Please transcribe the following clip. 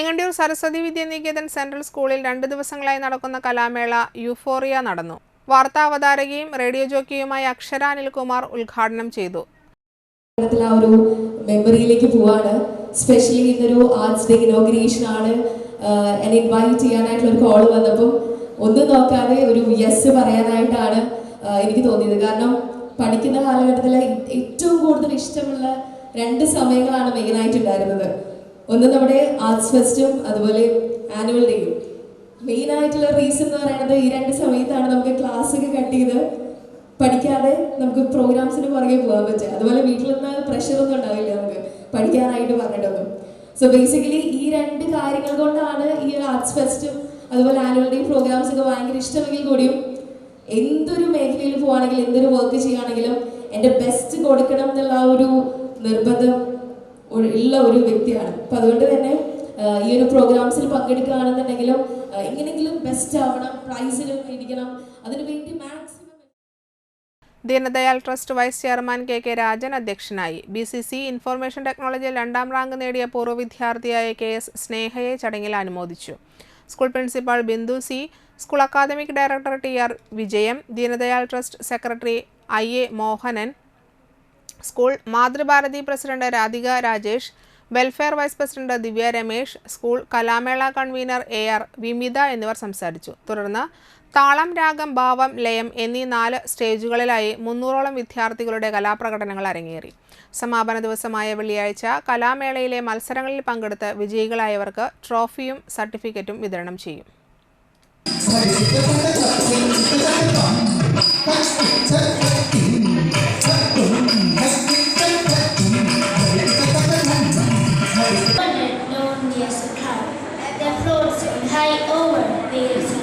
മേങ്ങണ്ടിയൂർ Saraswati Vidya Niketan central സ്കൂളിൽ രണ്ട് ദിവസങ്ങളായി നടക്കുന്ന കലാമേള യൂഫോറിയ നടന്നു. വാർത്താവതാരകയും റേഡിയോ ജോക്കിയുമായ അക്ഷര അനിൽകുമാർ ഉദ്ഘാടനം ചെയ്തു. ആ ഒരു മെമ്മറിയിലേക്ക് പോവാണ്. സ്പെഷ്യലി ഇന്നൊരു ആർട്സ് ഡേ ഇനോഗ്രേഷൻ ആണ്. എന്നെ ഇൻവൈറ്റ് ചെയ്യാനായിട്ടുള്ള ഒരു കോൾ വന്നപ്പം ഒന്നും നോക്കാതെ ഒരു യെസ് പറയാനായിട്ടാണ് എനിക്ക് തോന്നിയത്. കാരണം പഠിക്കുന്ന കാലഘട്ടത്തിൽ ഏറ്റവും കൂടുതൽ ഇഷ്ടമുള്ള രണ്ട് സമയങ്ങളാണ് മെയിനായിട്ട് ഉണ്ടായിരുന്നത് ഒന്ന് നമ്മുടെ ആർട്സ് ഫെസ്റ്റും അതുപോലെ ആനുവൽ ഡേയും മെയിൻ ആയിട്ടുള്ള റീസൺ എന്ന് പറയുന്നത് ഈ രണ്ട് സമയത്താണ് നമുക്ക് ക്ലാസ് ഒക്കെ കട്ട് ചെയ്ത് പഠിക്കാതെ നമുക്ക് പ്രോഗ്രാംസിന് പുറകെ പോകാൻ പറ്റുക. അതുപോലെ വീട്ടിൽ നിന്ന് പ്രഷറൊന്നും ഉണ്ടാവില്ല നമുക്ക് പഠിക്കാനായിട്ട് പറഞ്ഞിട്ടൊന്നും. സോ ബേസിക്കലി ഈ രണ്ട് കാര്യങ്ങൾ കൊണ്ടാണ് ഈ ആർട്സ് ഫെസ്റ്റും അതുപോലെ ആനുവൽ ഡേ പ്രോഗ്രാംസ് ഒക്കെ ഭയങ്കര ഇഷ്ടമെങ്കിൽ കൂടിയും എന്തൊരു മേഖലയിൽ പോവാണെങ്കിലും എന്തൊരു വർക്ക് ചെയ്യുകയാണെങ്കിലും എന്റെ ബെസ്റ്റ് കൊടുക്കണം എന്നുള്ള ഒരു നിർബന്ധം ഉള്ള ഒരു വ്യക്തിയാണ്. അപ്പം അതുകൊണ്ട് തന്നെ ഈ ഒരു പ്രോഗ്രാംസിൽ പങ്കെടുക്കുകയാണെന്നുണ്ടെങ്കിലും എങ്ങനെങ്കിലും ബെസ്റ്റ് ആവണം പ്രൈസിൽ മേടിക്കണം അതിനുവേണ്ടി maximum Deendayal trust vice chairman K K Rajan അധ്യക്ഷനായി. ബി സി സി ഇൻഫർമേഷൻ ടെക്നോളജിയിൽ രണ്ടാം റാങ്ക് നേടിയ പൂർവ വിദ്യാർത്ഥിയായ കെ എസ് സ്നേഹയെ ചടങ്ങിൽ അനുമോദിച്ചു. School principal Bindu C school academic director T R Vijayam Deendayal trust secretary I A Mohanan school Mathrubharati president Radhika Rajesh welfare vice president Divya Ramesh school കലാമേള convener A R Vimitha എന്നിവർ സംസാരിച്ചു. തുടർന്ന് താളം രാഗം ഭാവം ലയം എന്നീ നാല് സ്റ്റേജുകളിലായി മുന്നൂറോളം വിദ്യാർത്ഥികളുടെ കലാപ്രകടനങ്ങൾ അരങ്ങേറി. സമാപന ദിവസമായ വെള്ളിയാഴ്ച കലാമേളയിലെ മത്സരങ്ങളിൽ പങ്കെടുത്ത് വിജയികളായവർക്ക് ട്രോഫിയും സർട്ടിഫിക്കറ്റും വിതരണം ചെയ്യും. Lonely as a cloud that floats high over the.